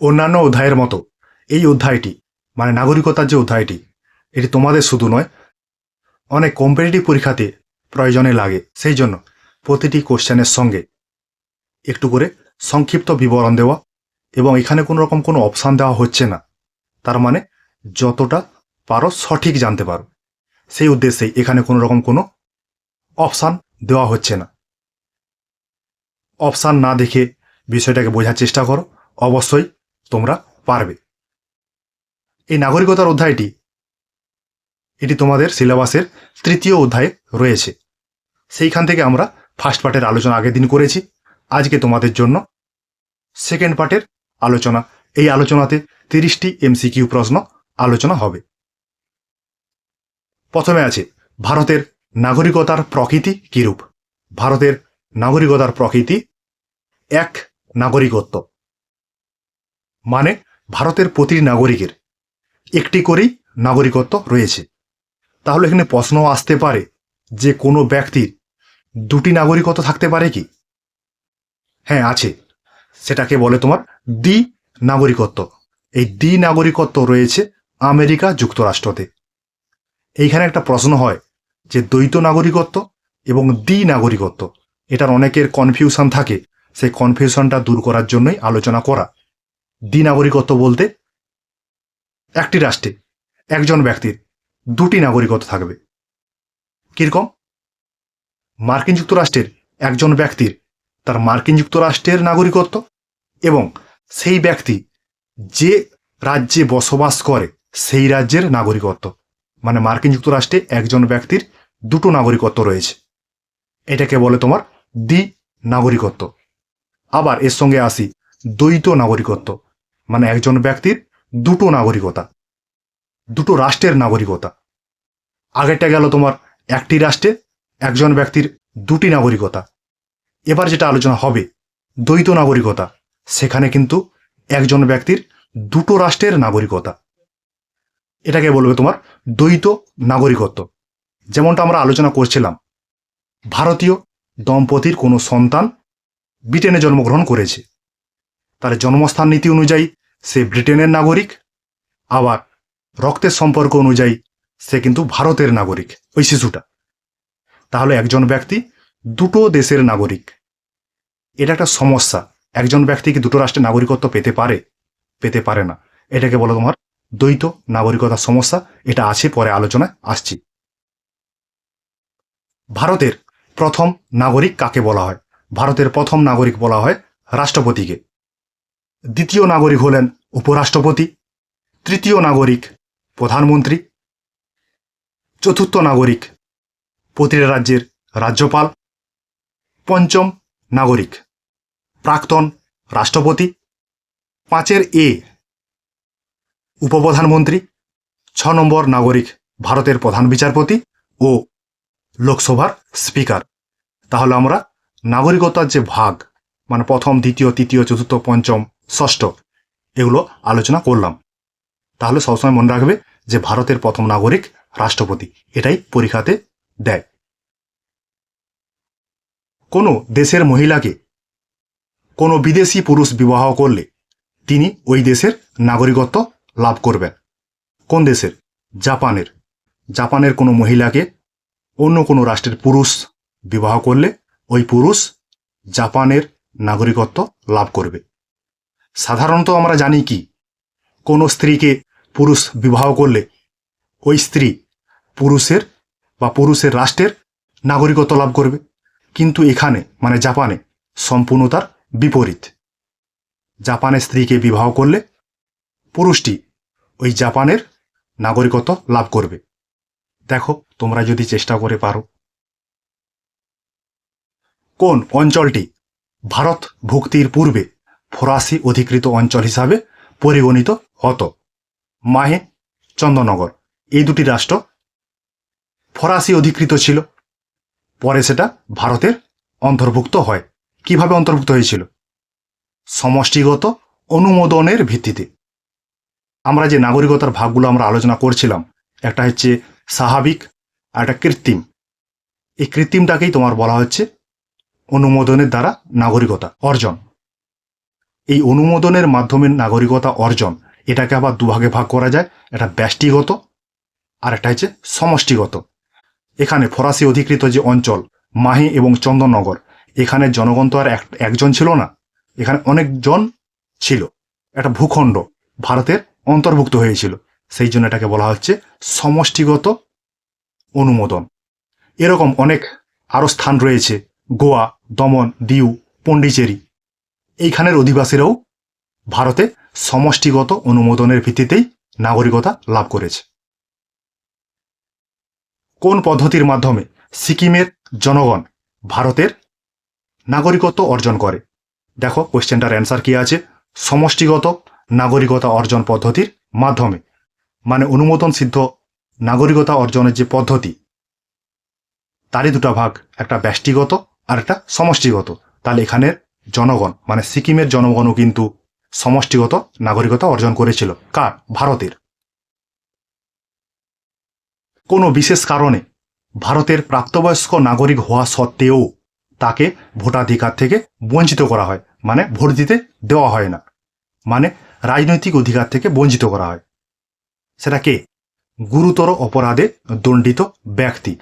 অন্যান্য অধ্যায়ের মতো এই অধ্যায়টি মানে নাগরিকতার যে অধ্যায়টি, এটি তোমাদের শুধু নয়, অনেক কম্পিটিটিভ পরীক্ষাতে প্রয়োজনে লাগে। সেই জন্য প্রতিটি কোশ্চেনের সঙ্গে একটু করে সংক্ষিপ্ত বিবরণ দেওয়া এবং এখানে কোনো রকম কোনো অপশান দেওয়া হচ্ছে না। তার মানে যতটা পারো সঠিক জানতে পারো। সেই উদ্দেশ্যেই এখানে কোনো রকম কোনো অপশান দেওয়া হচ্ছে না। অপশান না দেখে বিষয়টাকে বোঝার চেষ্টা করো। অবশ্যই তোমরা পারবে। এই নাগরিকতার অধ্যায়টি, এটি তোমাদের সিলেবাসের তৃতীয় অধ্যায়ে রয়েছে। সেইখান থেকে আমরা ফার্স্ট পার্টের আলোচনা আগের দিন করেছি। আজকে তোমাদের জন্য সেকেন্ড পার্টের আলোচনা। এই আলোচনাতে তিরিশটি এমসিকিউ প্রশ্ন আলোচনা হবে। প্রথমে আছে, ভারতের নাগরিকতার প্রকৃতি কিরূপ? ভারতের নাগরিকতার প্রকৃতি এক নাগরিকত্ব। মানে ভারতের প্রতিটি নাগরিকের। একটি করেই নাগরিকত্ব রয়েছে। তাহলে এখানে প্রশ্ন আসতে পারে যে কোনো ব্যক্তির দুটি নাগরিকত্ব থাকতে পারে কি? হ্যাঁ আছে। সেটাকে বলে তোমার দ্বি নাগরিকত্ব। এই দ্বি নাগরিকত্ব রয়েছে আমেরিকা যুক্তরাষ্ট্রতে। এইখানে একটা প্রশ্ন হয় যে দ্বৈত নাগরিকত্ব এবং দ্বি নাগরিকত্ব। এটার অনেকের কনফিউশন থাকে। সেই কনফিউশনটা দূর করার জন্যই আলোচনা করা। দ্বি নাগরিকত্ব বলতে একটি রাষ্ট্রে একজন ব্যক্তির দুটি নাগরিকত্ব থাকবে। কীরকম? মার্কিন যুক্তরাষ্ট্রের একজন ব্যক্তির তার মার্কিন যুক্তরাষ্ট্রের নাগরিকত্ব এবং সেই ব্যক্তি যে রাজ্যে বসবাস করে সেই রাজ্যের নাগরিকত্ব। মানে মার্কিন যুক্তরাষ্ট্রে একজন ব্যক্তির দুটো নাগরিকত্ব রয়েছে। এটাকে বলে তোমার দ্বি নাগরিকত্ব আবার এর সঙ্গে আসি দ্বৈত নাগরিকত্ব। মানে একজন ব্যক্তির দুটো নাগরিকতা, দুটো রাষ্ট্রের নাগরিকতা। আগেরটা গেল তোমার একটি রাষ্ট্রে একজন ব্যক্তির দুটি নাগরিকতা। এবার যেটা আলোচনা হবে, দ্বৈত নাগরিকতা, সেখানে কিন্তু একজন ব্যক্তির দুটো রাষ্ট্রের নাগরিকতা। এটাকে বলবে তোমার দ্বৈত নাগরিকত্ব। যেমনটা আমরা আলোচনা করছিলাম, ভারতীয় দম্পতির কোনো সন্তান ব্রিটেনে জন্মগ্রহণ করেছে। তার জন্মস্থান নীতি অনুযায়ী সে ব্রিটেনের নাগরিক, আবার রক্তের সম্পর্ক অনুযায়ী সে কিন্তু ভারতের নাগরিক, ওই শিশুটা। তাহলে একজন ব্যক্তি দুটো দেশের নাগরিক, এটা একটা সমস্যা। একজন ব্যক্তি কি দুটো রাষ্ট্রের নাগরিকত্ব পেতে পারে? পেতে পারে না। এটাকে বলো তোমার দ্বৈত নাগরিকতার সমস্যা। এটা আছে, পরে আলোচনায় আসছি। ভারতের প্রথম নাগরিক কাকে বলা হয়? ভারতের প্রথম নাগরিক বলা হয় রাষ্ট্রপতিকে। দ্বিতীয় নাগরিক হলেন উপরাষ্ট্রপতি, তৃতীয় নাগরিক প্রধানমন্ত্রী, চতুর্থ নাগরিক প্রতিটা রাজ্যের রাজ্যপাল, পঞ্চম নাগরিক প্রাক্তন রাষ্ট্রপতি, পাঁচের এ উপপ্রধানমন্ত্রী, ছ নম্বর নাগরিক ভারতের প্রধান বিচারপতি ও লোকসভার স্পিকার। তাহলে আমরা নাগরিকতার যে ভাগ মানে প্রথম, দ্বিতীয়, তৃতীয়, চতুর্থ, পঞ্চম ষষ্ঠ। এগুলো আলোচনা করলাম। তাহলে সবসময় মনে রাখবে যে ভারতের প্রথম নাগরিক রাষ্ট্রপতি। এটাই পরীক্ষাতে দেয়। কোনো দেশের মহিলাকে কোনো বিদেশি পুরুষ বিবাহ করলে তিনি ওই দেশের নাগরিকত্ব লাভ করবেন। কোন দেশের? জাপানের। জাপানের কোনো মহিলাকে অন্য কোনো রাষ্ট্রের পুরুষ বিবাহ করলে ওই পুরুষ জাপানের নাগরিকত্ব লাভ করবে। সাধারণত আমরা জানি কি? কোনো স্ত্রীকে পুরুষ বিবাহ করলে ওই স্ত্রী পুরুষের বা পুরুষের রাষ্ট্রের নাগরিকত্ব লাভ করবে। কিন্তু এখানে মানে জাপানে সম্পূর্ণ তার বিপরীত। জাপানের স্ত্রীকে বিবাহ করলে পুরুষটি ওই জাপানের নাগরিকত্ব লাভ করবে। দেখো, তোমরা যদি চেষ্টা করে পারো। কোন অঞ্চলটি ভারত ভুক্তির পূর্বে ফরাসি অধিকৃত অঞ্চল হিসাবে পরিগণিত হতো। মাহে চন্দননগর, এই দুটি রাষ্ট্র ফরাসি অধিকৃত ছিল। পরে সেটা ভারতের অন্তর্ভুক্ত হয়। কীভাবে অন্তর্ভুক্ত হয়েছিল? সমষ্টিগত অনুমোদনের ভিত্তিতে। আমরা যে নাগরিকতার ভাগগুলো আমরা আলোচনা করছিলাম, একটা হচ্ছে স্বাভাবিক আর একটা কৃত্রিম। এই কৃত্রিমটাকেই তোমার বলা হচ্ছে অনুমোদনের দ্বারা নাগরিকতা অর্জন। এই অনুমোদনের মাধ্যমে নাগরিকতা অর্জন। এটাকে আবার দুভাগে ভাগ করা যায়। এটা ব্যষ্টিগত আর একটা হচ্ছে সমষ্টিগত। এখানে ফরাসি অধিকৃত যে অঞ্চল, মাহি এবং চন্দননগর, এখানে জনগণ তো আর এক- একজন ছিল না। এখানে অনেকজন ছিল। একটা ভূখণ্ড, ভারতের অন্তর্ভুক্ত হয়েছিল। সেই জন্য এটাকে বলা হচ্ছে সমষ্টিগত অনুমোদন। এরকম অনেক আরও স্থান রয়েছে। গোয়া, দমন, দিউ, পন্ডিচেরি এইখানের অধিবাসীরাও ভারতে সমষ্টিগত অনুমোদনের ভিত্তিতেই নাগরিকতা লাভ করেছে। কোন পদ্ধতির মাধ্যমে সিকিমের জনগণ ভারতের নাগরিকত্ব অর্জন করে? দেখো কোয়েশ্চেনটার অ্যান্সার কি আছে? সমষ্টিগত নাগরিকতা অর্জন পদ্ধতির মাধ্যমে। মানে অনুমোদন সিদ্ধ নাগরিকতা অর্জনের যে পদ্ধতি, তারই দুটা ভাগ, একটা ব্যষ্টিগত আর একটা সমষ্টিগত। তাহলে এখানের জনগণ মানে সিকিমের জনগণও কিন্তু সমষ্টিগত নাগরিকতা অর্জন করেছিল। কার? ভারতের। কোনো বিশেষ কারণে ভারতের প্রাপ্তবয়স্ক নাগরিক হওয়া সত্ত্বেও তাকে ভোটাধিকার থেকে বঞ্চিত করা হয়। মানে ভোট দিতে দেওয়া হয় না। মানে রাজনৈতিক অধিকার থেকে বঞ্চিত করা হয়। সেটা কে? গুরুতর অপরাধে দণ্ডিত ব্যক্তি।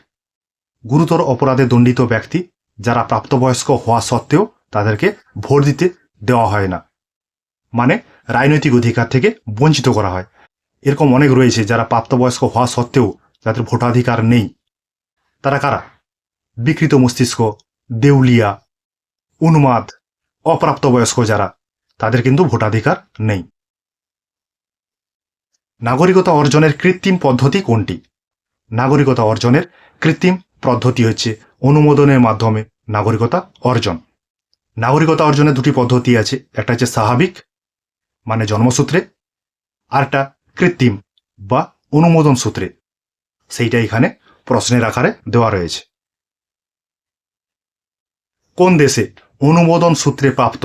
গুরুতর অপরাধে দণ্ডিত ব্যক্তি যারা প্রাপ্তবয়স্ক হওয়া সত্ত্বেও তাদেরকে ভোট দিতে দেওয়া হয় না। মানে রাজনৈতিক অধিকার থেকে বঞ্চিত করা হয়। এরকম অনেক রয়েছে যারা প্রাপ্তবয়স্ক হওয়া সত্ত্বেও যাদের ভোটাধিকার নেই। তারা কারা? বিকৃত মস্তিষ্ক, দেউলিয়া উন্মাদ অপ্রাপ্তবয়স্ক যারা, তাদের কিন্তু ভোটাধিকার নেই। নাগরিকতা অর্জনের কৃত্রিম পদ্ধতি কোনটি? নাগরিকতা অর্জনের কৃত্রিম পদ্ধতি হচ্ছে অনুমোদনের মাধ্যমে নাগরিকতা অর্জন। নাগরিকতা অর্জনের দুটি পদ্ধতি আছে। একটা হচ্ছে স্বাভাবিক মানে জন্মসূত্রে, আর একটা কৃত্রিম বা অনুমোদন সূত্রে। সেইটা এখানে প্রশ্নের আকারে দেওয়া রয়েছে। কোন দেশে অনুমোদন সূত্রে প্রাপ্ত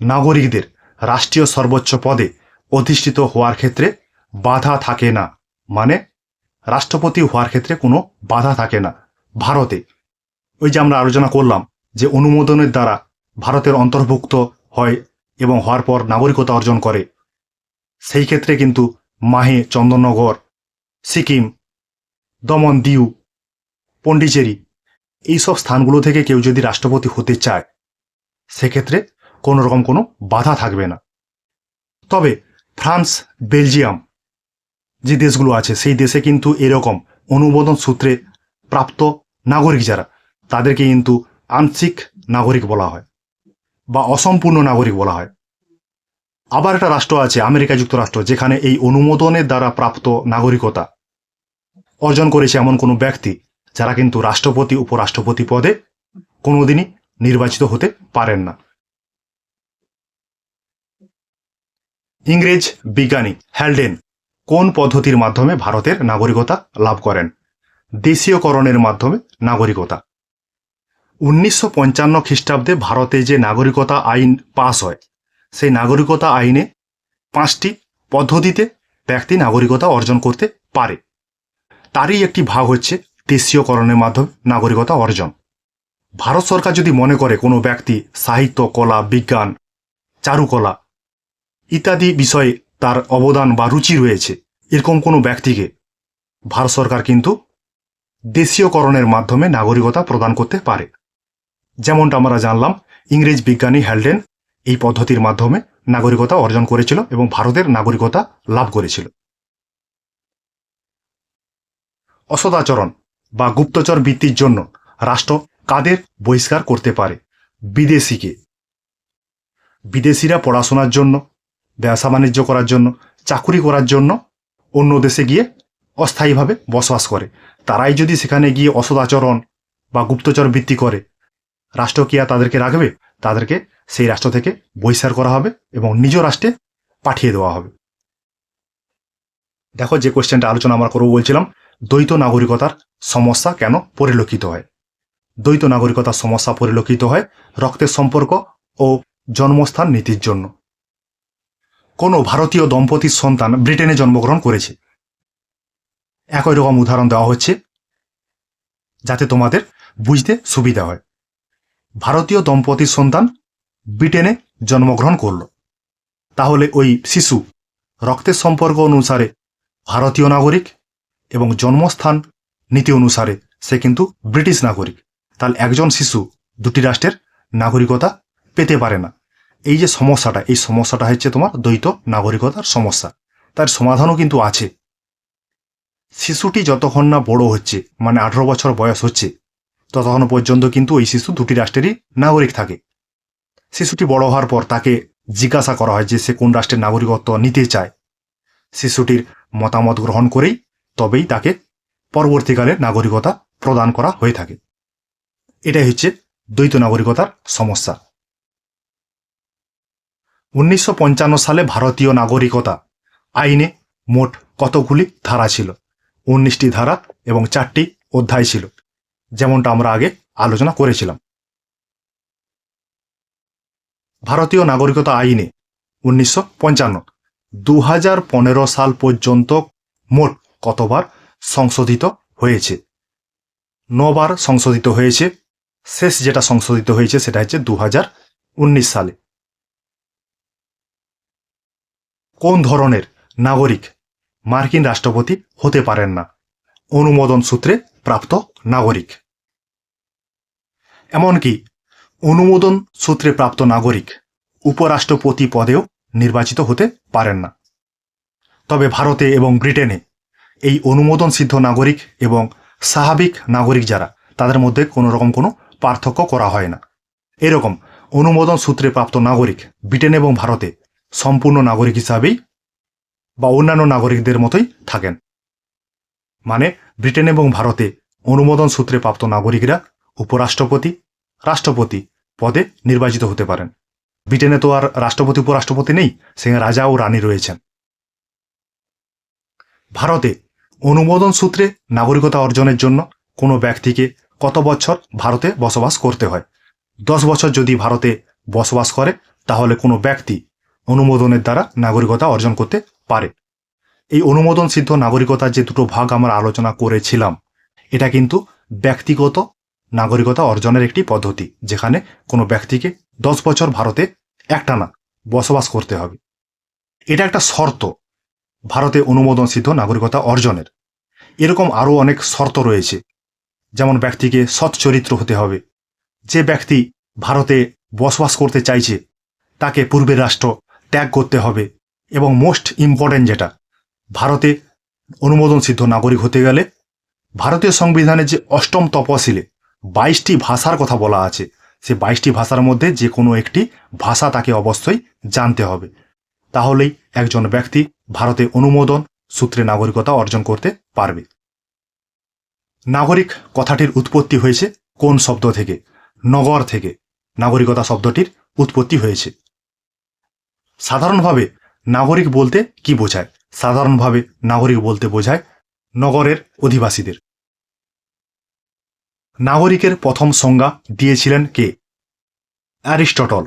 নাগরিকদের রাষ্ট্রীয় সর্বোচ্চ পদে অধিষ্ঠিত হওয়ার ক্ষেত্রে বাধা থাকে না? মানে রাষ্ট্রপতি হওয়ার ক্ষেত্রে কোনো বাধা থাকে না। ভারতে, ওই যে আমরা আলোচনা করলাম যে অনুমোদনের দ্বারা ভারতের অন্তর্ভুক্ত হয় এবং হওয়ার পর নাগরিকতা অর্জন করে। সেই ক্ষেত্রে কিন্তু মাহে চন্দননগর, সিকিম, দমন দিউ পন্ডিচেরি এইসব স্থানগুলো থেকে কেউ যদি রাষ্ট্রপতি হতে চায়, সেক্ষেত্রে কোনো রকম কোনো বাধা থাকবে না। তবে ফ্রান্স, বেলজিয়াম যে দেশগুলো আছে, সেই দেশে কিন্তু এরকম অনুমোদন সূত্রে প্রাপ্ত নাগরিক যারা, তাদেরকে কিন্তু আংশিক নাগরিক বলা হয়। বা অসম্পূর্ণ নাগরিক বলা হয়। আবার একটা রাষ্ট্র আছে, আমেরিকা যুক্তরাষ্ট্র, যেখানে এই অনুমোদনের দ্বারা প্রাপ্ত নাগরিকতা অর্জন করেছে এমন কোনো ব্যক্তি যারা কিন্তু রাষ্ট্রপতি, উপরাষ্ট্রপতি পদে কোনোদিনই নির্বাচিত হতে পারেন না। ইংরেজ বিজ্ঞানী হ্যালডেন কোন পদ্ধতির মাধ্যমে ভারতের নাগরিকতা লাভ করেন? দেশীয়করণের মাধ্যমে নাগরিকতা। উনিশশো পঞ্চান্ন খ্রিস্টাব্দে ভারতে যে নাগরিকতা আইন পাস হয়, সেই নাগরিকতা আইনে পাঁচটি পদ্ধতিতে ব্যক্তি নাগরিকতা অর্জন করতে পারে। তারই একটি ভাগ হচ্ছে দেশীয়করণের মাধ্যমে নাগরিকতা অর্জন। ভারত সরকার যদি মনে করে কোনো ব্যক্তি সাহিত্য, কলা, বিজ্ঞান, চারুকলা ইত্যাদি বিষয়ে তার অবদান বা রুচি রয়েছে, এরকম কোনো ব্যক্তিকে ভারত সরকার কিন্তু দেশীয়করণের মাধ্যমে নাগরিকতা প্রদান করতে পারে। যেমনটা আমরা জানলাম, ইংরেজ বিজ্ঞানী হ্যালডেন এই পদ্ধতির মাধ্যমে নাগরিকতা অর্জন করেছিল এবং ভারতের নাগরিকতা লাভ করেছিল। অসদাচরণ বা গুপ্তচর বৃত্তির জন্য রাষ্ট্র কাদের বহিষ্কার করতে পারে? বিদেশিকে। বিদেশিরা পড়াশোনার জন্য, ব্যবসা বাণিজ্য করার জন্য, চাকুরি করার জন্য অন্য দেশে গিয়ে অস্থায়ীভাবে বসবাস করে। তারাই যদি সেখানে গিয়ে অসদাচরণ বা গুপ্তচর বৃত্তি করে রাষ্ট্র কি আর তাদেরকে রাখবে? তাদেরকে সেই রাষ্ট্র থেকে বহিষ্কার করা হবে এবং নিজ রাষ্ট্রে পাঠিয়ে দেওয়া হবে। দেখো যে কোয়েশ্চেনটা আলোচনা আমরা করব বলছিলাম, দ্বৈত নাগরিকতার সমস্যা কেন পরিলক্ষিত হয়? দ্বৈত নাগরিকতার সমস্যা পরিলক্ষিত হয় রক্তের সম্পর্ক ও জন্মস্থান নীতির জন্য। কোনো ভারতীয় দম্পতির সন্তান ব্রিটেনে জন্মগ্রহণ করেছে। একই রকম উদাহরণ দেওয়া হচ্ছে, যাতে তোমাদের বুঝতে সুবিধা হয়। ভারতীয় দম্পতির সন্তান ব্রিটেনে জন্মগ্রহণ করল। তাহলে ওই শিশু রক্তের সম্পর্ক অনুসারে ভারতীয় নাগরিক এবং জন্মস্থান নীতি অনুসারে সে কিন্তু ব্রিটিশ নাগরিক। তাহলে একজন শিশু দুটি রাষ্ট্রের নাগরিকতা পেতে পারে না। এই যে সমস্যাটা, এই সমস্যাটা হচ্ছে তোমার দ্বৈত নাগরিকতার সমস্যা। তার সমাধানও কিন্তু আছে। শিশুটি যতক্ষণ না বড় হচ্ছে মানে আঠারো বছর বয়স হচ্ছে ততক্ষণ পর্যন্ত কিন্তু ওই শিশু দুটি রাষ্ট্রেরই নাগরিক থাকে। শিশুটি বড় হওয়ার পর তাকে জিজ্ঞাসা করা হয় যে সে কোন রাষ্ট্রের নাগরিকত্ব নিতে চায়। শিশুটির মতামত গ্রহণ করেই তবেই তাকে পরবর্তীকালে নাগরিকতা প্রদান করা হয়ে থাকে। এটাই হচ্ছে দ্বৈত নাগরিকতার সমস্যা। উনিশশো পঞ্চান্ন সালে ভারতীয় নাগরিকতা আইনে মোট কতগুলি ধারা ছিল? উনিশটি ধারা এবং চারটি অধ্যায় ছিল। যেমনটা আমরা আগে আলোচনা করেছিলাম। ভারতীয় নাগরিকতা আইনে উনিশশো পঞ্চান্ন দু সাল পর্যন্ত মোট কতবার সংশোধিত হয়েছে? নবার সংশোধিত হয়েছে, শেষ যেটা সংশোধিত হয়েছে সেটা হচ্ছে দু হাজার উনিশ সালে। কোন ধরনের নাগরিক মার্কিন রাষ্ট্রপতি হতে পারেন না? অনুমোদন সূত্রে প্রাপ্ত নাগরিক। এমনকি অনুমোদন সূত্রে প্রাপ্ত নাগরিক উপরাষ্ট্রপতি পদেও নির্বাচিত হতে পারেন না। তবে ভারতে এবং ব্রিটেনে এই অনুমোদন সিদ্ধ নাগরিক এবং স্বাভাবিক নাগরিক যারা, তাদের মধ্যে কোনো রকম কোনো পার্থক্য করা হয় না। এরকম অনুমোদন সূত্রে প্রাপ্ত নাগরিক ব্রিটেন এবং ভারতে সম্পূর্ণ নাগরিক হিসাবেই বা অন্যান্য নাগরিকদের মতোই থাকেন। মানে ব্রিটেন এবং ভারতে অনুমোদন সূত্রে প্রাপ্ত নাগরিকরা উপরাষ্ট্রপতি, রাষ্ট্রপতি পদে নির্বাচিত হতে পারেন। ব্রিটেনে তো আর রাষ্ট্রপতি, উপরাষ্ট্রপতি নেই, সেখানে রাজা ও রানী রয়েছেন। ভারতে অনুমোদন সূত্রে নাগরিকতা অর্জনের জন্য কোনো ব্যক্তিকে কত বছর ভারতে বসবাস করতে হয়? দশ বছর যদি ভারতে বসবাস করে, তাহলে কোনো ব্যক্তি অনুমোদনের দ্বারা নাগরিকতা অর্জন করতে পারে। এই অনুমোদন সিদ্ধ নাগরিকতার যে দুটো ভাগ আমরা আলোচনা করেছিলাম, এটা কিন্তু ব্যক্তিগত নাগরিকতা অর্জনের একটি পদ্ধতি, যেখানে কোনো ব্যক্তিকে দশ বছর ভারতে একটানা বসবাস করতে হবে। এটা একটা শর্ত, ভারতে অনুমোদন সিদ্ধ নাগরিকতা অর্জনের। এরকম আরও অনেক শর্ত রয়েছে, যেমন ব্যক্তিকে সৎ চরিত্র হতে হবে। যে ব্যক্তি ভারতে বসবাস করতে চাইছে, তাকে পূর্বের রাষ্ট্র ত্যাগ করতে হবে এবং মোস্ট ইম্পর্ট্যান্ট যেটা, ভারতে অনুমোদন সিদ্ধ নাগরিক হতে গেলে ভারতীয় সংবিধানে যে অষ্টম তপশিলে বাইশটি ভাষার কথা বলা আছে। সে বাইশটি ভাষার মধ্যে যে কোনো একটি ভাষা তাকে অবশ্যই জানতে হবে। তাহলেই একজন ব্যক্তি ভারতে অনুমোদন, সূত্রে নাগরিকতা অর্জন করতে পারবে। নাগরিক কথাটির উৎপত্তি হয়েছে কোন শব্দ থেকে? নগর থেকে। নাগরিকতা শব্দটির উৎপত্তি হয়েছে। সাধারণভাবে নাগরিক বলতে কি বোঝায়? সাধারণভাবে নাগরিক বলতে বোঝায় নগরের অধিবাসীদের। নাগরিকের প্রথম সংজ্ঞা দিয়েছিলেন কে? অ্যারিস্টটল।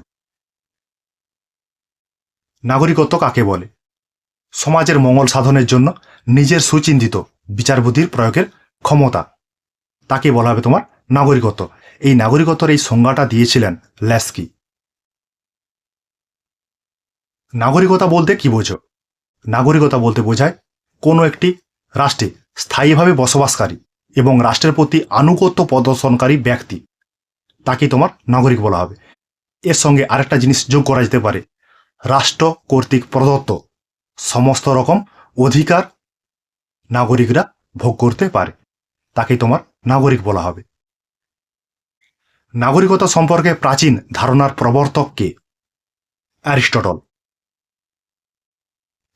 নাগরিকত্ব কাকে বলে? সমাজের মঙ্গল সাধনের জন্য নিজের সুচিন্তিত বিচারবুদ্ধির প্রয়োগের ক্ষমতা। তাকে বলা হবে তোমার নাগরিকত্ব। এই নাগরিকত্বর এই সংজ্ঞাটা দিয়েছিলেন ল্যাস্কি। নাগরিকতা বলতে কি বোঝো? নাগরিকতা বলতে বোঝায় কোনো একটি রাষ্ট্রে স্থায়ীভাবে বসবাসকারী। এবং রাষ্ট্রের প্রতি আনুগত্য প্রদর্শনকারী ব্যক্তি। তাকে তোমার নাগরিক বলা হবে। এর সঙ্গে আরেকটা জিনিস যোগ করা যেতে পারে। রাষ্ট্র কর্তৃক প্রদত্ত সমস্ত রকম অধিকার নাগরিকরা ভোগ করতে পারে। তাকে তোমার নাগরিক বলা হবে। নাগরিকতা সম্পর্কে প্রাচীন ধারণার প্রবর্তক কে? অ্যারিস্টটল।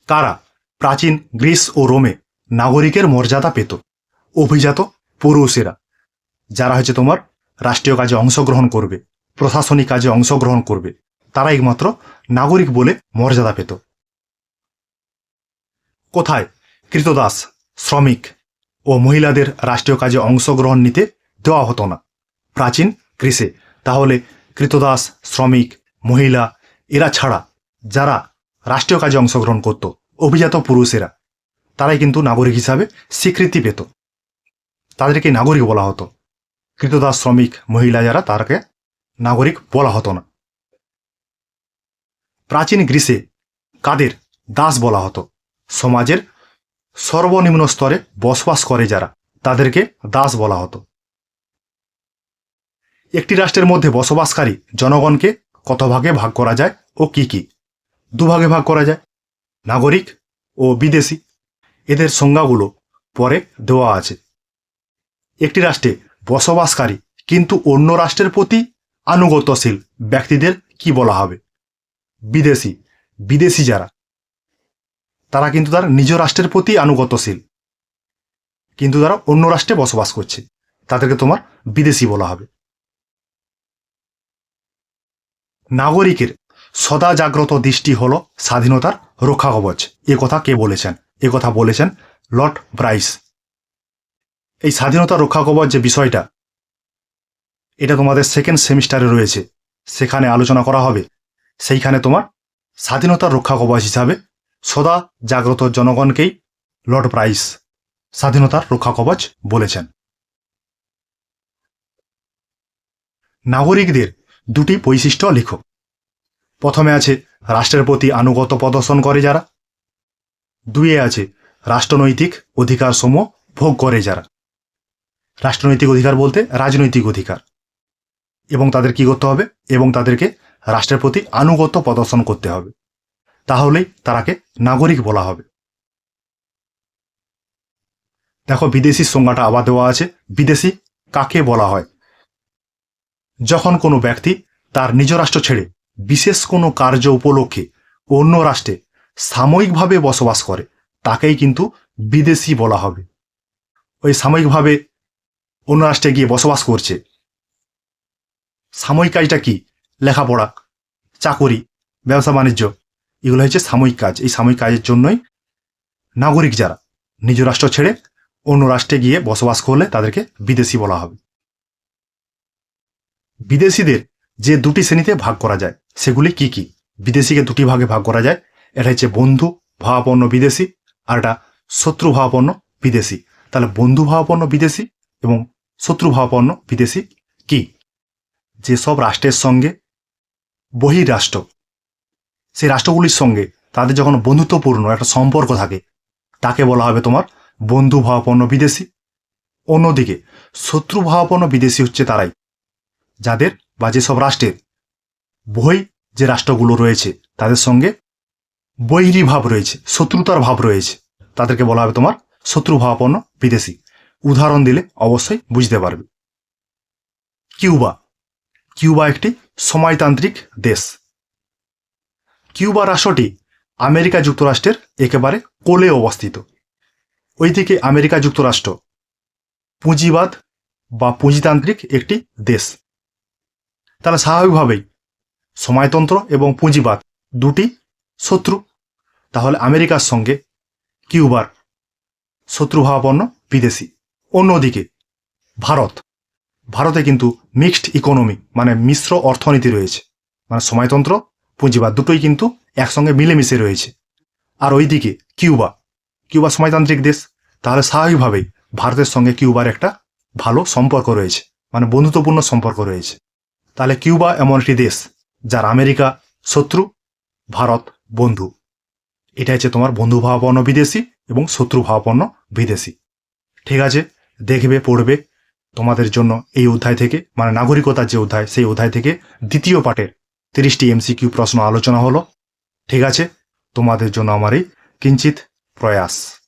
কারা প্রাচীন গ্রিস ও রোমে নাগরিকের মর্যাদা পেত? অভিজাত পুরুষেরা, যারা হচ্ছে তোমার রাষ্ট্রীয় কাজে অংশগ্রহণ করবে, প্রশাসনিক কাজে অংশগ্রহণ করবে তারা একমাত্র নাগরিক বলে মর্যাদা পেত। কোথায়? কৃতদাস, শ্রমিক ও মহিলাদের রাষ্ট্রীয় কাজে অংশগ্রহণ নিতে দেওয়া হতো না। প্রাচীন গ্রীসে তাহলে কৃতদাস, শ্রমিক, মহিলা, এরা ছাড়া যারা রাষ্ট্রীয় কাজে অংশগ্রহণ করত, অভিজাত পুরুষেরা, তারাই কিন্তু নাগরিক হিসাবে স্বীকৃতি পেত। তাদেরকে নাগরিক বলা হতো। কৃতদাস শ্রমিক মহিলা যারা, তারকে নাগরিক বলা হতো না। প্রাচীন গ্রীসে কাদের দাস বলা হতো? সমাজের সর্বনিম্ন স্তরে বসবাস করে যারা, তাদেরকে দাস বলা হতো। একটি রাষ্ট্রের মধ্যে বসবাসকারী জনগণকে কত ভাগে ভাগ করা যায় ও কি কি? দুভাগে ভাগ করা যায়। নাগরিক ও বিদেশি। এদের সংজ্ঞাগুলো পরে দেওয়া আছে। একটি রাষ্ট্রে বসবাসকারী কিন্তু অন্য রাষ্ট্রের প্রতি আনুগত্যশীল ব্যক্তিদের কি বলা হবে? বিদেশি বিদেশি যারা, তারা কিন্তু তার নিজ রাষ্ট্রের প্রতি আনুগত্যশীল। কিন্তু তারা অন্য রাষ্ট্রে বসবাস করছে, তাদেরকে তোমার বিদেশি বলা হবে। নাগরিকের সদা জাগ্রত দৃষ্টি হল স্বাধীনতার রক্ষা কবচ এ কথা কে বলেছেন? এ কথা বলেছেন লর্ড ব্রাইস। এই স্বাধীনতা রক্ষা কবচ যে বিষয়টা, এটা তোমাদের সেকেন্ড সেমিস্টারে রয়েছে। সেখানে আলোচনা করা হবে। সেইখানে তোমার স্বাধীনতা রক্ষা কবচ হিসাবে সদা জাগ্রত জনগণকেই লর্ড প্রাইস স্বাধীনতার রক্ষা কবচ বলেছেন। নাগরিকদের দুটি বৈশিষ্ট্য লিখো। প্রথমে আছে রাষ্ট্রের প্রতি আনুগত প্রদর্শন করে যারা। দুইয়ে আছে রাষ্ট্রনৈতিক অধিকার সমূহ ভোগ করে যারা। রাষ্ট্রনৈতিক অধিকার বলতে রাজনৈতিক অধিকার। এবং তাদের কি করতে হবে? এবং তাদেরকে রাষ্ট্রের প্রতি আনুগত্য প্রদর্শন করতে হবে। তাহলেই তারাকে নাগরিক বলা হবে। দেখো, বিদেশি সংজ্ঞাটা আবার দেওয়া আছে। বিদেশি কাকে বলা হয়? যখন কোনো ব্যক্তি তার নিজ রাষ্ট্র ছেড়ে বিশেষ কোনো কার্য উপলক্ষে অন্য রাষ্ট্রে সাময়িকভাবে বসবাস করে, তাকেই কিন্তু বিদেশি বলা হবে। ওই সাময়িকভাবে অন্য রাষ্ট্রে গিয়ে বসবাস করছে। সাময়িক কাজটা কি? লেখাপড়া, চাকুরি, ব্যবসা, বাণিজ্য, এগুলো হচ্ছে সাময়িক কাজ। এই সাময়িক কাজের জন্যই নাগরিক যারা নিজ রাষ্ট্র ছেড়ে অন্য রাষ্ট্রে গিয়ে বসবাস করলে তাদেরকে বিদেশি বলা হবে। বিদেশিদের যে দুটি শ্রেণীতে ভাগ করা যায়, সেগুলি কি কি? বিদেশিকে দুটি ভাগে ভাগ করা যায়, এটা হচ্ছে বন্ধু ভাবাপন্ন বিদেশি আর এটা শত্রু ভাবাপন্ন বিদেশি। তাহলে বন্ধু ভাবাপন্ন বিদেশি এবং শত্রু ভাবাপন্ন বিদেশি কি? যেসব রাষ্ট্রের সঙ্গে বহিরাষ্ট্র, সেই রাষ্ট্রগুলির সঙ্গে তাদের যখন বন্ধুত্বপূর্ণ একটা সম্পর্ক থাকে, তাকে বলা হবে তোমার বন্ধু ভাবাপন্ন বিদেশি। অন্যদিকে শত্রু ভাবাপন্ন বিদেশি হচ্ছে তারাই, যাদের বা যেসব রাষ্ট্রের বই যে রাষ্ট্রগুলো রয়েছে, তাদের সঙ্গে বৈরী ভাব রয়েছে, শত্রুতার ভাব রয়েছে, তাদেরকে বলা হবে তোমার শত্রু ভাবাপন্ন বিদেশি। উদাহরণ দিলে অবশ্যই বুঝতে পারবে। কিউবা। কিউবা একটি সময়তান্ত্রিক দেশ। কিউবা রাষ্ট্রটি আমেরিকা যুক্তরাষ্ট্রের একেবারে কোলে অবস্থিত। ওই থেকে আমেরিকা যুক্তরাষ্ট্র পুঁজিবাদ বা পুঁজিতান্ত্রিক একটি দেশ। তাহলে স্বাভাবিকভাবেই সময়তন্ত্র এবং পুঁজিবাদ দুটি শত্রু। তাহলে আমেরিকার সঙ্গে কিউবার শত্রুভাবাপন্ন বিদেশি। অন্যদিকে, ভারত। ভারতে কিন্তু মিক্সড ইকোনমি মানে মিশ্র অর্থনীতি রয়েছে। মানে সময়তন্ত্র, পুঁজিবাদ দুটোই কিন্তু একসঙ্গে মিলেমিশে রয়েছে। আর ওইদিকে কিউবা। কিউবা সমাজতান্ত্রিক দেশ। তাহলে স্বাভাবিকভাবেই ভারতের সঙ্গে কিউবার একটা ভালো সম্পর্ক রয়েছে। মানে বন্ধুত্বপূর্ণ সম্পর্ক রয়েছে। তাহলে কিউবা এমন একটি দেশ, যার আমেরিকা শত্রু, ভারত বন্ধু। এটা হচ্ছে তোমার বন্ধুভাবাপন্ন বিদেশি এবং শত্রু ভাবাপন্ন বিদেশি। ঠিক আছে? দেখবে, পড়বে তোমাদের জন্য এই অধ্যায় থেকে মানে নাগরিকতার যে অধ্যায়, সেই অধ্যায় থেকে দ্বিতীয় পাঠের তিরিশটি এমসিকিউ প্রশ্ন আলোচনা হলো। ঠিক আছে? তোমাদের জন্য আমার এই কিঞ্চিত প্রয়াস।